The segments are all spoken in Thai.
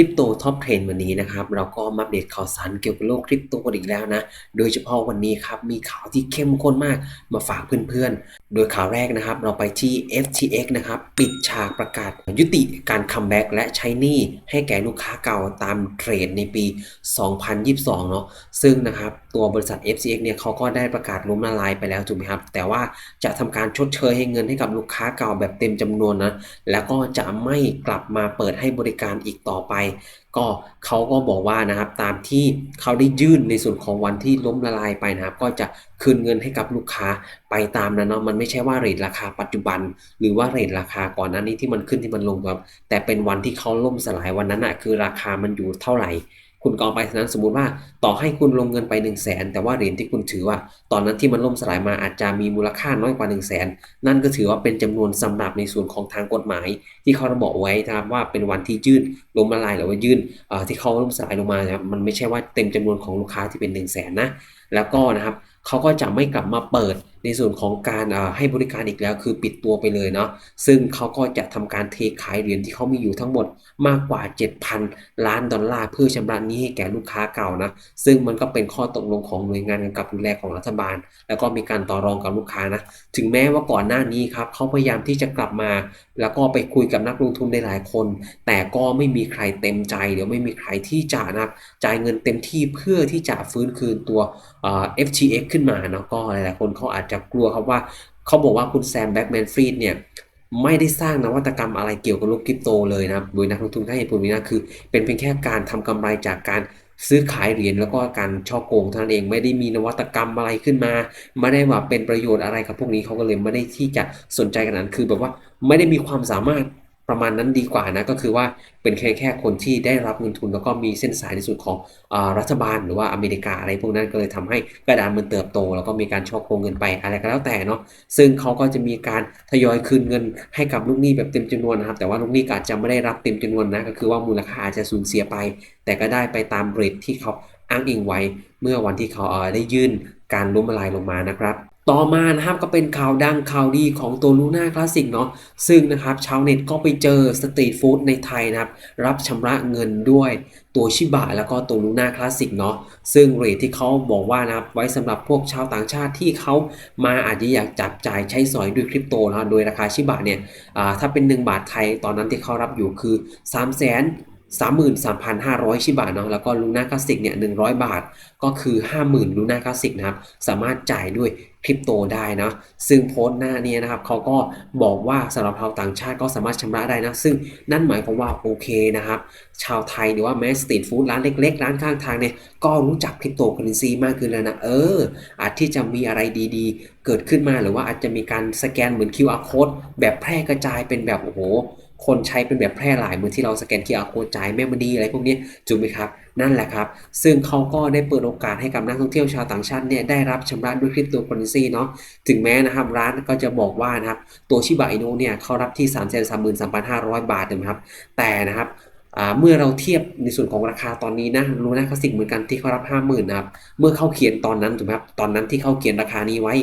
ริปโตท็อปเทรนวันนี้นะครับ เราก็มาอัปเดตข่าวสารเกี่ยวกับโลกคริปโตกันอีกแล้วนะ โดยเฉพาะวันนี้ครับ มีข่าวที่เข้มข้นมากมาฝากเพื่อนๆ โดยข่าวแรกนะครับ เราไปที่ FTX นะครับ ปิดฉากประกาศยุติการคัมแบ็กและใช้หนี้ให้แก่ลูกค้าเก่าตามเทรดในปี 2022 เนาะซึ่งนะครับตัวบริษัท FTX เนี่ยเขาก็ได้ประกาศล้มละลายไปแล้วถูกไหมครับ แต่ว่าจะทำการชดเชยให้เงินให้กับลูกค้าเก่าแบบเต็มจำนวนนะแล้วก็จะไม่กลับมาเปิดให้บริการอีกต่อไปก็เขาก็บอกว่านะครับตามที่เขาได้ยื่นในส่วนของวันที่ล้มละลายไปนะครับ ก็จะคืนเงินให้กับลูกค้าไปตามนั้นเนาะมันไม่ใช่ว่าเรทราคาปัจจุบัน หรือว่าเรทราคาก่อนหน้านี้ที่มันขึ้นที่มันลงครับแต่เป็นวันที่เขาล่มสลายวันนั้นอะคือราคามันอยู่เท่าไหร่ คุณกอาไปฉะนั้นสมมุติว่าต่อให้คุณลงเงินไป1 0 0 0 0แสนแต่ว่าเหรียญที่คุณถือว่า ตอนนั้นที่มันล่มสลายมาอาจจะมีมูลค่าน้อยกว่า1 0 0 0 0แสนนั่นก็ถือว่าเป็นจำนวนสำหรับในส่วนของทางกฎหมาย ที่เขาระบุไว้นะครับว่าเป็นวันที่ยื่นล้มละลายหรือว่ายื่นที่เขาล่มสลายลงมานะครับมันไม่ใช่ว่าเต็มจำนวนของลูกค้าที่เป็น1 0 0 0 0แสนนะแล้วก็นะครับเขาก็จะไม่กลับมาเปิดในส่วนของการให้บริการอีกแล้วคือปิดตัวไปเลยเนาะซึ่งเขาก็จะทำการเทขายเหรียญที่เขามีอยู่ทั้งหมดมากกว่า 7,000 ล้านดอลลาร์เพื่อชำระหนี้ให้แก่ลูกค้าเก่านะซึ่งมันก็เป็นข้อตกลงของหน่วยงานกำกับดูแลของรัฐบาล แล้วก็มีการต่อรองกับลูกค้านะถึงแม้ว่าก่อนหน้านี้ครับเขาพยายามที่จะกลับมา แล้วก็ไปคุยกับนักลงทุนได้หลายคน แต่ก็ไม่มีใครเต็มใจเดี๋ยวไม่มีใครที่จะนะจ่ายเงินเต็มที่เพื่อที่จะฟื้นคืนตัว FTX ขึ้นมาเนาะก็หลายๆคนเขาอาจจะกลัวครับว่าเขาบอกว่าคุณแซมแบ็กแมนฟรีดเนี่ยไม่ได้สร้างนวัตกรรมอะไรเกี่ยวกับโลกคริปโตเลยนะโดยนักลงทุนให้เหตุผลนี้นะคือ เป็นเพียงแค่การทำกำไรจากการซื้อขายเหรียญแล้วก็การช่อโกงเท่านั้นเองไม่ได้มีนวัตกรรมอะไรขึ้นมา ไม่ได้ว่าเป็นประโยชน์อะไรกับพวกนี้เขาก็เลยไม่ได้ที่จะสนใจกันนั้นคือแบบว่าไม่ได้มีความสามารถ ประมาณนั้นดีกว่านะก็คือว่าเป็นแค่แค่คนที่ได้รับเงินทุน แล้วก็มีเส้นสายในส่วนของอรัฐบาลหรือว่าอเมริกาอะไรพวกนั้นก็เลยทำให้กระดานมันเติบโต แล้วก็มีการช่อโกงเงินไปอะไรก็แล้วแต่เนาะซึ่งเขาก็จะมีการทยอยคืนเงินให้กับลูกหนี้แบบเต็มจำนวนนะครับแต่ว่าลูกหนี้อาจจะไม่ได้รับเต็มจำนวนนะก็คือว่ามูลค่าอาจจะสูญเสียไป แต่ก็ได้ไปตามเรทที่เขาอ้างอิงไว้ เมื่อวันที่เขาได้ยื่นการล้มละลายลงมานะครับ ต่อมานะครับก็เป็นข่าวดังข่าวดีของตัวลูน่าคลาสสิกเนาะซึ่งนะครับชาวเน็ตก็ไปเจอสตรีทฟู้ดในไทยนะครับ รับชำระเงินด้วยตัวชิบะแล้วก็ตัวลูน่าคลาสสิกเนาะซึ่งเรทที่เขาบอกว่านะครับไว้สำหรับพวกชาวต่างชาติที่เขามาอาจจะอยากจับจ่ายใช้สอยด้วยคริปโตนะโดยราคาชิบะเนี่ยถ้าเป็น 1 บาทไทยตอนนั้นที่เขารับอยู่คือ 3 0 0 0 0 33,500 ชิบะเนาะแล้วก็ลูน่าคลาสสิกเนี่ย100 บาท ก็คือ 50,000ลูน่าคลาสสิกนะครับ สามารถจ่ายด้วยคริปโตได้นะซึ่งโพสต์หน้านี้นะครับเขาก็บอกว่าสำหรับชาวต่างชาติก็สามารถชำระได้นะ ซึ่งนั่นหมายความว่าโอเคนะครับ ชาวไทยหรือว่าแมสตีทฟู้ดร้านเล็ก ๆ ร้านข้างทางเนี่ย ก็รู้จักคริปโตเคอเรนซีมากขึ้นแล้วนะ เออ อาจที่จะมีอะไรดีๆ เกิดขึ้นมาหรือว่าอาจจะมีการสแกนเหมือน QR code แบบแพร่กระจายเป็นแบบโอ้โห คนใช้เป็นแบบแพร่หลายเหมือนที่เราสแกน QR code จ่ายแม่มณีอะไรพวกนี้ถูกไหมครับ นั่นแหละครับ ซึ่งเขาก็ได้เปิดโอกาสให้กับนักท่องเที่ยวชาวต่างชาติเนี่ยได้รับชำระด้วยคริปโตเคอเรนซีเนาะถึงแม้นะครับร้านก็จะบอกว่านะครับตัวชิบะอินุเนี่ยเขารับที่ 3 3 3 5 0 0 บาทนะครับแต่นะครับ เมื่อเราเทียบในส่วนของราคาตอนนี้นะรู้นะคลาสสิกเหมือนกันที่เขารับ50,000นะครับ เมื่อเขาเขียนตอนนั้นถูกไหมครับ ตอนนั้นที่เขาเขียนราคานี้ไว้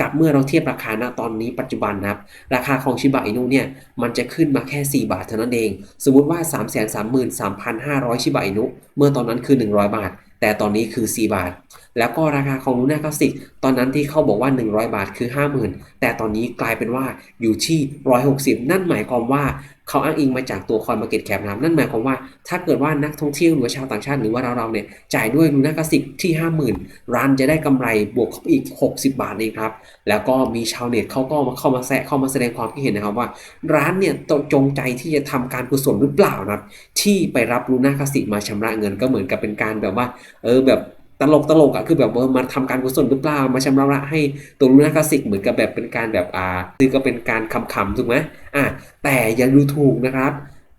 กับเมื่อเราเทียบราคาณตอนนี้ปัจจุบันนะครับ ราคาของชิบะอินุเนี่ยมันจะขึ้นมาแค่ 4 บาทเท่านั้นเอง สมมุติว่า 3 3 3 3 5 0 0 ชิบะอินุเมื่อตอนนั้นคือ 100 บาท แต่ตอนนี้คือ 4 บาท แล้วก็ราคาของลูน่าคลาสสิกตอนนั้นที่เขาบอกว่า 100 บาทคือ 50,000 แต่ตอนนี้กลายเป็นว่าอยู่ที่ 160 นั่นหมายความว่า เขาอ้างอิงมาจากตัวคอยมาเก็ตแคปนะครับนั่นหมายความว่าถ้าเกิดว่านักท่องเที่ยวหรือชาวต่างชาติหรือว่าเราเราเนี่ยจ่ายด้วยลูน่าคลาสิกที่ 50,000 ร้านจะได้กำไรบวกเข้าไปอีก 60 บาทเองครับ แล้วก็มีชาวเน็ตเขาก็มาเข้ามาแซะเข้ามาแสดงความคิดเห็นนะครับว่า ร้านเนี่ยจงใจที่จะทำการกุศลหรือเปล่านะครับที่ไปรับลูน่าคลาสิกมาชำระเงินก็เหมือนกับเป็นการแบบว่า เออแบบ ตลกตลกอะคือแบบว่ามาทำการกุศลหรือเปล่ามาชำระให้ตัวลูน่าคลาสสิกเหมือนกับแบบเป็นการแบบอ่าคือก็เป็นการคำๆถูกไหมอะแต่อย่าดูถูกนะครับ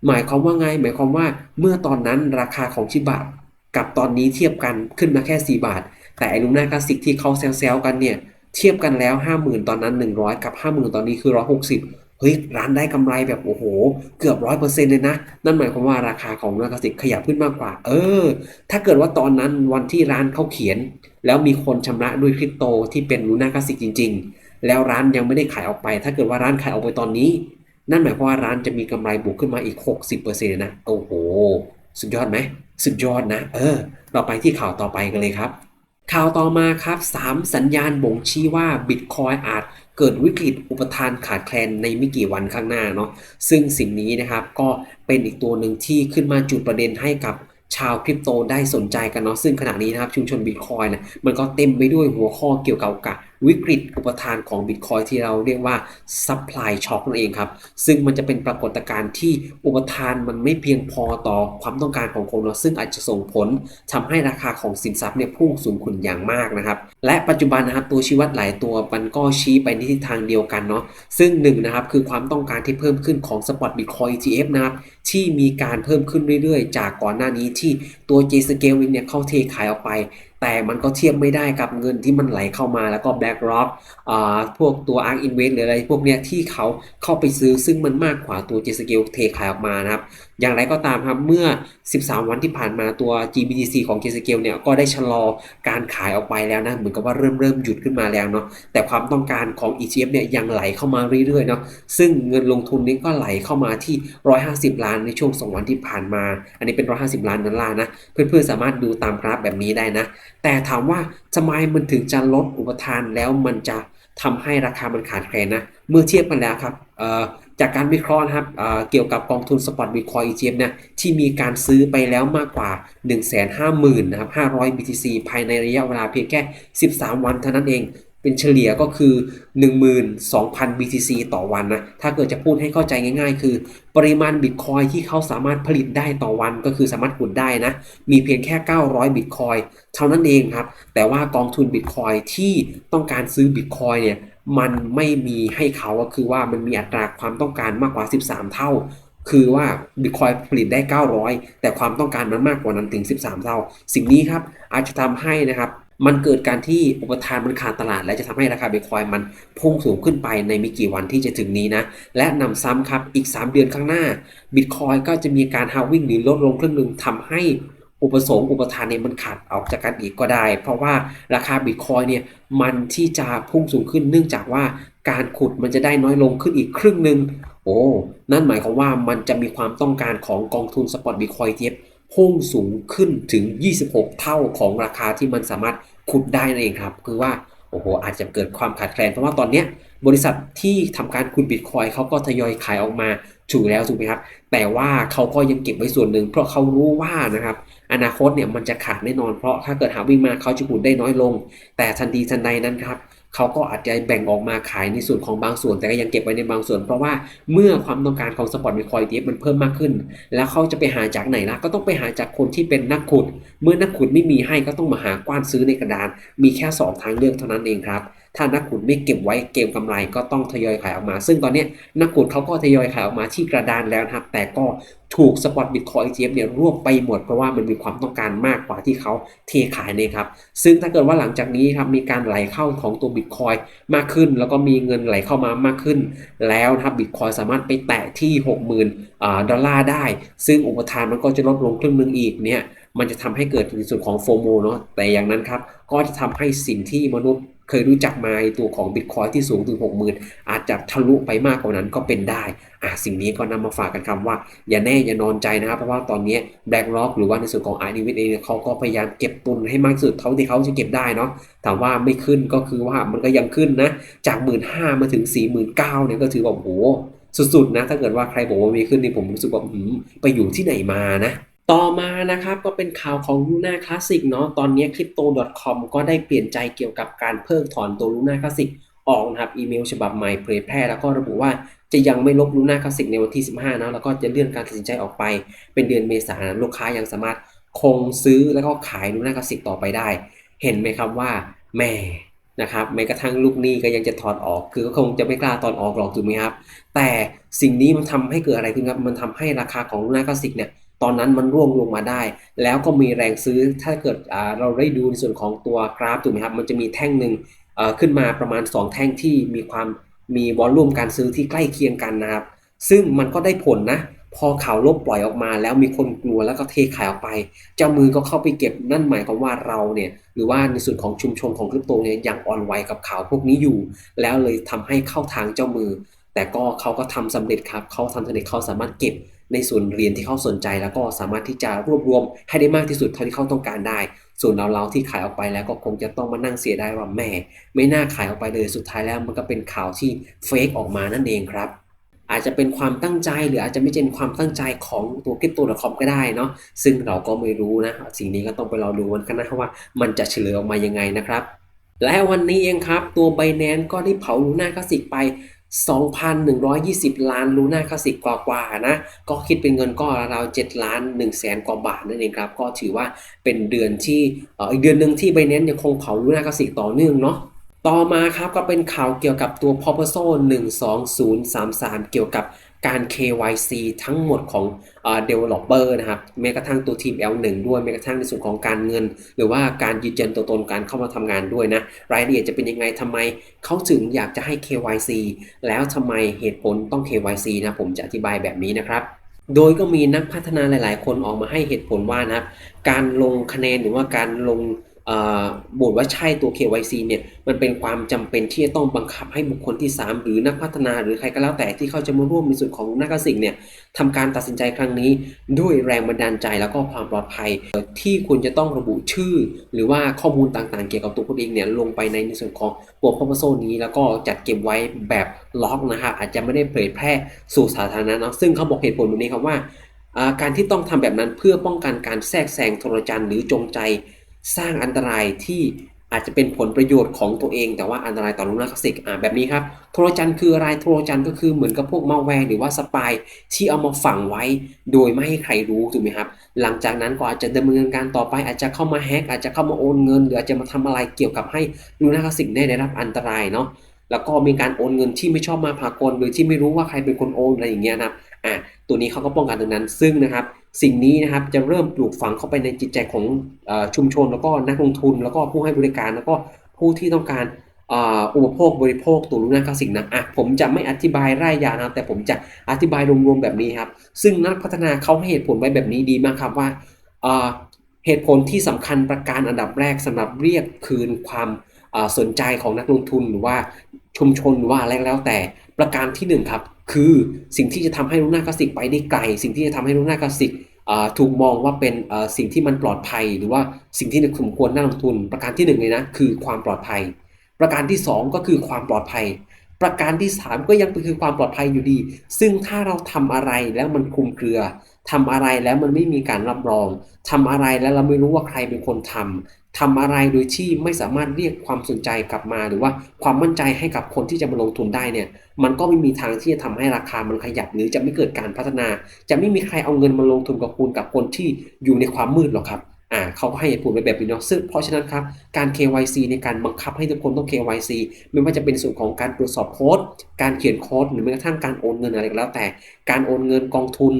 หมายความว่าไง หมายความว่าเมื่อตอนนั้นราคาของชิบะกับตอนนี้เทียบกันขึ้นมาแค่ 4 บาท แต่ไอ้ลูน่าคลาสสิกที่เขาแซวๆกันเนี่ยเทียบกันแล้ว 50,000 ตอนนั้น 100 กับ 50,000 ตอนนี้คือ 160 เฮ้ยร้านได้กำไรแบบโอ้โห เกือบร้อยเปอร์เซ็นต์เลยนะ นั่นหมายความว่าราคาของนาคาสิกขยับขึ้นมากกว่า เออ ถ้าเกิดว่าตอนนั้นวันที่ร้านเขาเขียน แล้วมีคนชำระด้วยคริปโตที่เป็นลูนาคาสิกจริง ๆ แล้วร้านยังไม่ได้ขายออกไป ถ้าเกิดว่าร้านขายออกไปตอนนี้ นั่นหมายความว่าร้านจะมีกำไรบวกขึ้นมาอีก 60%นะโอ้โห สุดยอดไหมสุดยอดนะ เออ เราไปที่ข่าวต่อไปกันเลยครับ ข่าวต่อมาครับ 3 สัญญาณบ่งชี้ว่าบิตคอยอาจเกิดวิกฤตอุปทานขาดแคลนในไม่กี่วันข้างหน้าเนาะซึ่งสิ่งนี้นะครับก็เป็นอีกตัวหนึ่งที่ขึ้นมาจุดประเด็นให้กับชาวคริปโตได้สนใจกันเนาะซึ่งขณะนี้นะครับชุมชนบิตคอยนะมันก็เต็มไปด้วยหัวข้อเกี่ยวกับกับ วิกฤตอุปทานของบิตคอยที่เราเรียกว่าซัพพลายช็อคนั่นเองครับ ซึ่งมันจะเป็นปรากฏการณ์ที่อุปทานมันไม่เพียงพอต่อความต้องการของคนเนาะซึ่งอาจจะส่งผลทำให้ราคาของสินทรัพย์เนี่ยพุ่งสูงขึ้นอย่างมากนะครับ และปัจจุบันนะครับตัวชี้วัดหลายตัวมันก็ชี้ไปในทิศทางเดียวกันเนาะซึ่งหนึ่งนะครับคือความต้องการที่เพิ่มขึ้นของสปอตบิตคอย ETF นะครับที่มีการเพิ่มขึ้นเรื่อยๆ จากก่อนหน้านี้ที่ตัว J Scale เนี่ยเข้าเทขายออกไป แต่มันก็เทียบไม่ได้กับเงินที่มันไหลเข้ามาแล้วก็ BlackRock อ่าพวกตัว ARK Invest หรืออะไรพวกเนี้ยที่เขาเข้าไปซื้อซึ่งมันมากกว่าตัว J Scale เทขายออกมานะครับ อย่างไรก็ตามครับเมื่อ 13 วันที่ผ่านมาตัว GBTC ของ J Scale เนี่ยก็ได้ชะลอการขายออกไปแล้วนะ เหมือนกับว่าเริ่มเริ่มหยุดขึ้นมาแล้วเนาะแต่ความต้องการของ ETF เนี่ยยังไหลเข้ามาเรื่อยๆเนาะซึ่งเงินลงทุนนี้ก็ไหลเข้ามาที่ 150 ล้านในช่วง 2 วันที่ผ่านมา อันนี้เป็น 150 ล้านดอลลาร์นะเพื่อนๆสามารถดูตามกราฟแบบนี้ได้นะ แต่ถามว่าทำไมมันถึงจะลดอุปทานแล้วมันจะทำให้ราคามันขาดแคลนนะเมื่อเทียบกันแล้วครับจากการวิเคราะห์นะครับเเกี่ยวกับกองทุนสปอตบิตคอยอีเจมนะที่มีการซื้อไปแล้วมากกว่า 150,000นะครับ500 BTC ภายในระยะเวลาเพียงแค่ 13 วันเท่านั้นเอง เป็นเฉลี่ยก็คือ 12,000 BTC ต่อวันนะ ถ้าเกิดจะพูดให้เข้าใจง่าย ๆ คือ ปริมาณบิตคอยที่เขาสามารถผลิตได้ต่อวันก็คือสามารถขุดได้นะ มีเพียงแค่ 900บิตคอยเท่านั้นเองครับ แต่ว่ากองทุนบิตคอยที่ต้องการซื้อบิตคอยเนี่ย มันไม่มีให้เขาก็คือว่ามันมีอัตราความต้องการมากกว่า 13 เท่าคือว่าบิตคอยผลิตได้ 900 แต่ความต้องการมันมากกว่านั้นถึง 13 เท่า สิ่งนี้ครับอาจจะทำให้นะครับ มันเกิดการที่อุปทานมันขาดตลาด และจะทำให้ราคาบิตคอยมันพุ่งสูงขึ้นไปในไม่กี่วันที่จะถึงนี้นะ และนำซ้ำครับอีก 3 เดือนข้างหน้าบิตคอยก็จะมีการฮาวิ่งหรือลดลงครึ่งหนึ่งทำให้อุปสงค์อุปทานเนี่ยมันขาดออกจากกันอีกก็ได้ เพราะว่าราคาบิตคอยเนี่ยมันที่จะพุ่งสูงขึ้นเนื่องจากว่าการขุดมันจะได้น้อยลงขึ้นอีกครึ่งหนึ่งโอ้นั่นหมายความว่ามันจะมีความต้องการของกองทุนสปอตบิตคอยเทียบพุ่งสูงขึ้นถึง 26 เท่าของราคาที่มันสามารถ ขุดได้นั่นเองครับ คือว่าโอ้โหอาจจะเกิดความขาดแคลน เพราะว่าตอนเนี้ยบริษัทที่ทำการคุณบิตคอยเขาก็ทยอยขายออกมาถูกแล้วถูกไหมครับ แต่ว่าเขาก็ยังเก็บไว้ส่วนหนึ่ง เพราะเขารู้ว่านะครับอนาคตเนี่ยมันจะขาดแน่นอนเพราะถ้าเกิดหาวิ่งมาเขาจะขุดได้น้อยลง แต่ทันทีทันใดนั้นครับ เขาก็อาจจะแบ่งออกมาขายในส่วนของบางส่วน แต่ก็ยังเก็บไว้ในบางส่วน เพราะว่าเมื่อความต้องการของสปอร์ตบิตคอยทีมันเพิ่มมากขึ้น แล้วเขาจะไปหาจากไหนล่ะก็ต้องไปหาจากคนที่เป็นนักขุด เมื่อนักขุดไม่มีให้ก็ต้องมาหากว้านซื้อในกระดาน มีแค่สองทางเลือกเท่านั้นเองครับ ถ้านักขุดไม่เก็บไว้เก็บกำไรก็ต้องทยอยขายออกมา ซึ่งตอนนี้นักขุดเขาก็ทยอยขายออกมาที่กระดานแล้วนะครับ แต่ก็ถูกสปอตบิตคอย ETF เนี่ยรวบไปหมดเพราะว่ามันมีความต้องการมากกว่าที่เขาเทขายเนี่ยครับ ซึ่งถ้าเกิดว่าหลังจากนี้ครับมีการไหลเข้าของตัวบิตคอยมากขึ้น แล้วก็มีเงินไหลเข้ามามากขึ้น แล้วนะครับบิตคอยสามารถไปแตะที่ 60,000อ่าดอลลาร์ได้ ซึ่งอุปทานมันก็จะลดลงครึ่งหนึงอีกเนี่ยมันจะทำให้เกิดในส่วนของโฟโมเนาะแต่อย่างนั้นครับก็จะทำให้สิ่งที่มนุษย์ เคยรู้จักมาตัวของบิตคอยที่สูงถึง 60,000 อาจจะทะลุไปมากกว่านั้นก็เป็นได้อะสิ่งนี้ก็นำมาฝากกันครับว่า อย่าแน่อย่านอนใจนะครับ เพราะว่าตอนนี้ BlackRock หรือว่าในส่วนของ i n v e s t เองเขาก็พยายามเก็บตุนให้มากสุดเท่าที่เขาจะเก็บได้เนาะถามว่าไม่ขึ้นก็คือว่ามันก็ยังขึ้นนะ จาก 1 5ื่นมาถึง 4 9 0 0 0เนี่ยก็ถือว่าโอ้โหสุดๆนะถ้าเกิดว่าใครบอกว่ามีขึ้นนี่ผมรู้สึกว่าไปอยู่ที่ไหนมานะ ต่อมานะครับก็เป็นข่าวของ Luna Classic เนาะตอนนี้ crypto.com ก็ได้เปลี่ยนใจเกี่ยวกับการเพิกถอนตัว Luna Classic ออกนะครับอีเมลฉบับใหม่เผยแพร่แล้วก็ระบุว่าจะยังไม่ลบ Luna Classic ในวันที่ 15นะแล้วก็จะเลื่อนการตัดสินใจออกไป เป็นเดือนเมษายนลูกค้ายังสามารถคงซื้อแล้วก็ขาย Luna Classic ต่อไปได้ เห็นไหมครับว่าแหม่นะครับแม้กระทั่งลูกหนี้ก็ยังจะถอดออก คือก็คงจะไม่กล้าถอนออกหรอกถูกไหมครับ แต่สิ่งนี้มันทำให้เกิดอะไรขึ้นครับมันทำให้ราคาของ Luna Classic เนี่ย ตอนนั้นมันร่วงลงมาได้ แล้วก็มีแรงซื้อถ้าเกิดเราได้ดูในส่วนของตัวกราฟถูกไหมครับมันจะมีแท่งหนึ่งขึ้นมาประมาณ 2 แท่งที่มีความมีวอลลุ่มการซื้อที่ใกล้เคียงกันนะครับ ซึ่งมันก็ได้ผลนะ พอข่าวลบปล่อยออกมา แล้วมีคนกลัวแล้วก็เทขายออกไป เจ้ามือก็เข้าไปเก็บนั่นหมายความว่าเราเนี่ยหรือว่าในส่วนของชุมชนของคริปโตเนี่ยยังอ่อนไหวกับข่าวพวกนี้อยู่ แล้วเลยทำให้เข้าทางเจ้ามือ แต่ก็เขาก็ทำสำเร็จครับเขาทำสำเร็จเขาสามารถเก็บ ในส่วนเรียนที่เขาสนใจ แล้วก็สามารถที่จะรวบรวมให้ได้มากที่สุดเท่าที่เขาต้องการได้ ส่วนเราๆที่ขายออกไปแล้วก็คงจะต้องมานั่งเสียได้ว่าแหม่ ไม่น่าขายออกไปเลยสุดท้ายแล้วมันก็เป็นข่าวที่เฟกออกมานั่นเองครับอาจจะเป็นความตั้งใจหรืออาจจะไม่เป็นความตั้งใจของตัว crypto.com ก็ได้เนาะซึ่งเราก็ไม่รู้นะ สิ่งนี้ก็ต้องไปรอดูกันนะว่ามันจะเฉลยออกมายังไงนะครับ และวันนี้เองครับ ตัว Binance ก็ได้เผาลูน่าคลาสสิกไป 2,120 ล้านลูน่าคลาสสิกกว่าๆนะ ก็คิดเป็นเงินก็ราวเจ็ดล้านหนึ่งแสนกว่าบาทนั่นเองครับ ก็ถือว่าเป็นเดือนที่เอ่ออีกเดือนหนึ่งที่ไบเน้นยังคงเผาลูน่าคลาสสิกต่อเนื่องเนาะต่อมาครับก็เป็นข่าวเกี่ยวกับตัว p o p o s o 12033 เกี่ยวกับ การ KYC ทั้งหมดของเอ่อ developer นะครับแม้กระทั่งตัวทีม L1 ด้วยแม้กระทั่งในส่วนของการเงิน หรือว่าการยืนยันตัวตนการเข้ามาทำงานด้วยนะรายละเอียดจะเป็นยังไงทำไมเขาถึงอยากจะให้ KYC แล้วทำไมเหตุผลต้อง KYC นะผมจะอธิบายแบบนี้นะครับโดยก็มีนักพัฒนาหลาย ๆ คนออกมาให้เหตุผลว่านะครับการลงคะแนนหรือว่าการลง เอ่อโหวตว่าใช่ตัว KYC เนี่ยมันเป็นความจำเป็นที่จะต้องบังคับให้บุคคลที่ 3 หรือนักพัฒนาหรือใครก็แล้วแต่ที่เขาจะมาร่วมในส่วนของนักสิกเนี่ยทำการตัดสินใจครั้งนี้ด้วยแรงบันดาลใจแล้วก็ความปลอดภัย ที่คุณจะต้องระบุชื่อ หรือว่าข้อมูลต่างๆ เกี่ยวกับตัวคุณเองเนี่ยลงไปในในส่วนของตัวพ o โซนี้ แล้วก็จัดเก็บไว้แบบล็อกนะครับอาจจะไม่ได้เผยแพร่สู่สาธารณะเนาะซึ่งเขาบอกเหตุผลตรงนี้ครับว่าการที่ต้องทำแบบนั้นเพื่อป้องกันการแทรกแซงโทรจันทร์หรือจงใจ สร้างอันตรายที่อาจจะเป็นผลประโยชน์ของตัวเอง แต่ว่าอันตรายต่อลูกนักสิกอ่าแบบนี้ครับโทรจันคืออะไรโทรจันก็คือเหมือนกับพวกมาแวร์หรือว่าสปายที่เอามาฝังไว้ โดยไม่ให้ใครรู้ถูกไหมครับ หลังจากนั้นก็อาจจะดำเนินการต่อไปอาจจะเข้ามาแฮกอาจจะเข้ามาโอนเงิน หรืออาจจะมาทำอะไรเกี่ยวกับให้ลูกนักสิกได้รับอันตรายเนาะแล้วก็มีการโอนเงินที่ไม่ชอบมาพากลโดยที่ไม่รู้ว่าใครเป็นคนโอนอะไรอย่างเงี้ยนะครับอะตัวนี้เขาก็ป้องกันตรงนั้นซึ่งนะครับ สิ่งนี้นะครับจะเริ่มปลูกฝังเข้าไปในจิตใจของอชุมชน แล้วก็นักลงทุน แล้วก็ผู้ให้บริการ แล้วก็ผู้ที่ต้องการอุปโภคบริโภคตัวลูน่าคลาสสิกนะอะผมจะไม่อธิบายร่ายยาวนะแต่ผมจะอธิบายรวมๆแบบนี้ครับ ซึ่งนักพัฒนาเขาให้เหตุผลไว้แบบนี้ดีมากครับว่าเหตุผลที่สำคัญประการอันดับแรกสำหรับเรียกคืนความสนใจของนักลงทุนหรือว่าชุมชนหรือว่าอะไรกแล้วแต่ประการที่หนึ่งครับ คือสิ่งที่จะทำให้ลูน่าคลาสสิกไปได้ไกล สิ่งที่จะทำให้ลูน่าคลาสสิกถูกมองว่าเป็นสิ่งที่มันปลอดภัย หรือว่าสิ่งที่สมควรน่าลงทุน ประการที่หนึ่งเลยนะคือความปลอดภัย ประการที่สองก็คือความปลอดภัย ประการที่สามก็ยังคือความปลอดภัยอยู่ดี ซึ่งถ้าเราทำอะไรแล้วมันคลุมเครือทำอะไรแล้วมันไม่มีการรับรองทำอะไรแล้วเราไม่รู้ว่าใครเป็นคนทำ ทำอะไรโดยที่ไม่สามารถเรียกความสนใจกลับมา หรือว่าความมั่นใจให้กับคนที่จะมาลงทุนได้เนี่ย มันก็ไม่มีทางที่จะทำให้ราคามันขยับ หรือจะไม่เกิดการพัฒนา จะไม่มีใครเอาเงินมาลงทุนกับคุณกับคนที่อยู่ในความมืดหรอกครับอ่าเขาก็ให้เหตุผลไปแบบนี้เนาะซึ่งเพราะฉะนั้นครับการ KYC ในการบังคับให้ทุกคนต้อง KYC ไม่ว่าจะเป็นส่วนของการตรวจสอบโค้ดการเขียนโค้ดหรือแม้กระทั่งการโอนเงินอะไรก็แล้วแต่ การโอนเงินกองทุน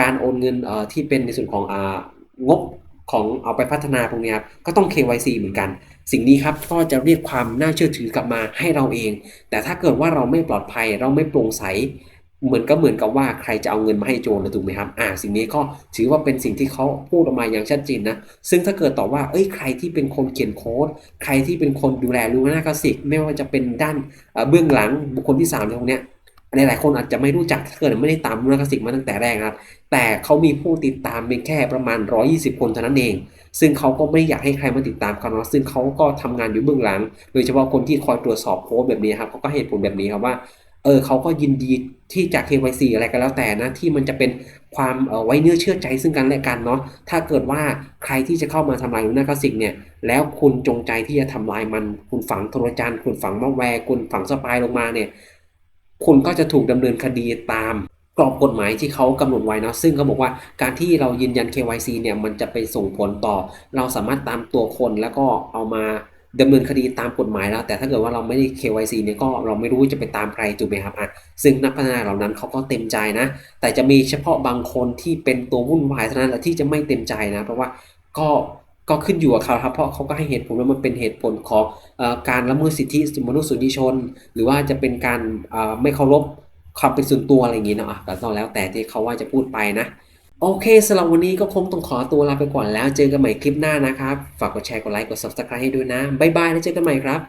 การโอนเงินเอ่อที่เป็นในส่วนของอ่างบ ของเอาไปพัฒนาพวกนี้ครับก็ต้อง KYC เหมือนกัน สิ่งนี้ครับก็จะเรียกความน่าเชื่อถือกลับมาให้เราเอง แต่ถ้าเกิดว่าเราไม่ปลอดภัยเราไม่โปร่งใสเหมือนก็เหมือนกับว่าใครจะเอาเงินมาให้โจรนะถูกไหมครับ อ่า สิ่งนี้ก็ถือว่าเป็นสิ่งที่เขาพูดออกมาอย่างชัดเจนนะ ซึ่งถ้าเกิดต่อว่า เอ้ย ใครที่เป็นคนเขียนโค้ด ใครที่เป็นคนดูแลลูน่าคลาสสิก ไม่ว่าจะเป็นด้านเบื้องหลังบุคคลที่3ามตรงเนี้ย หลายๆคนอาจจะไม่รู้จักถ้าเกิดไม่ได้ตามลูน่าคลาสิกมาตั้งแต่แรกครับ แต่เขามีผู้ติดตามเพียงแค่ประมาณ 120 คนเท่านั้นเอง ซึ่งเขาก็ไม่อยากให้ใครมาติดตามเขาเนาะซึ่งเขาก็ทำงานอยู่เบื้องหลัง โดยเฉพาะคนที่คอยตรวจสอบโค้ดแบบนี้ครับเขาก็เหตุผลแบบนี้ครับว่าเออเขาก็ยินดีที่จะ KYC อะไรก็แล้วแต่นะ ที่มันจะเป็นความออไว้เนื้อเชื่อใจซึ่งกันและกันเนาะถ้าเกิดว่าใครที่จะเข้ามาทำลายลูนาคาสสิกเนี่ย แล้วคุณจงใจที่จะทำลายมัน คุณฝังโทรจันคุณฝังมอแวร์คุณฝังสปายลงมาเนี่ย คุณก็จะถูกดำเนินคดีตามกรอบกฎหมายที่เขากำหนดไว้นะซึ่งเขาบอกว่าการที่เรายืนยัน KYC เนี่ยมันจะไปส่งผลต่อ เราสามารถตามตัวคนแล้วก็เอามาดำเนินคดีตามกฎหมายแล้ว แต่ถ้าเกิดว่าเราไม่ได้ KYC เนี่ยก็เราไม่รู้จะไปตามใครถูกไหมครับอะซึ่งนักพัฒนาเหล่านั้นเขาก็เต็มใจนะ แต่จะมีเฉพาะบางคนที่เป็นตัววุ่นวายเท่านั้นแหละที่จะไม่เต็มใจนะ เพราะว่าก็ ก็ขึ้นอยู่กับเขาครับเพราะเขาก็ให้เหตุผลว่ามันเป็นเหตุผลของอการละเมิดสิทธิมนุษยชน หรือว่าจะเป็นการไม่เคารพความเป็นส่วนตัวอะไรอย่างนี้เนาะอะก็ต้องแล้วแต่ที่เขาว่าจะพูดไปนะ โอเคสำหรับวันนี้ก็คงต้องขอตัวลาไปก่อนแล้วเจอกันใหม่คลิปหน้านะครับ ฝากกดแชร์กดไลค์กด subscribe ให้ด้วยนะบ๊ายบายแล้วเจอกันใหม่ครับ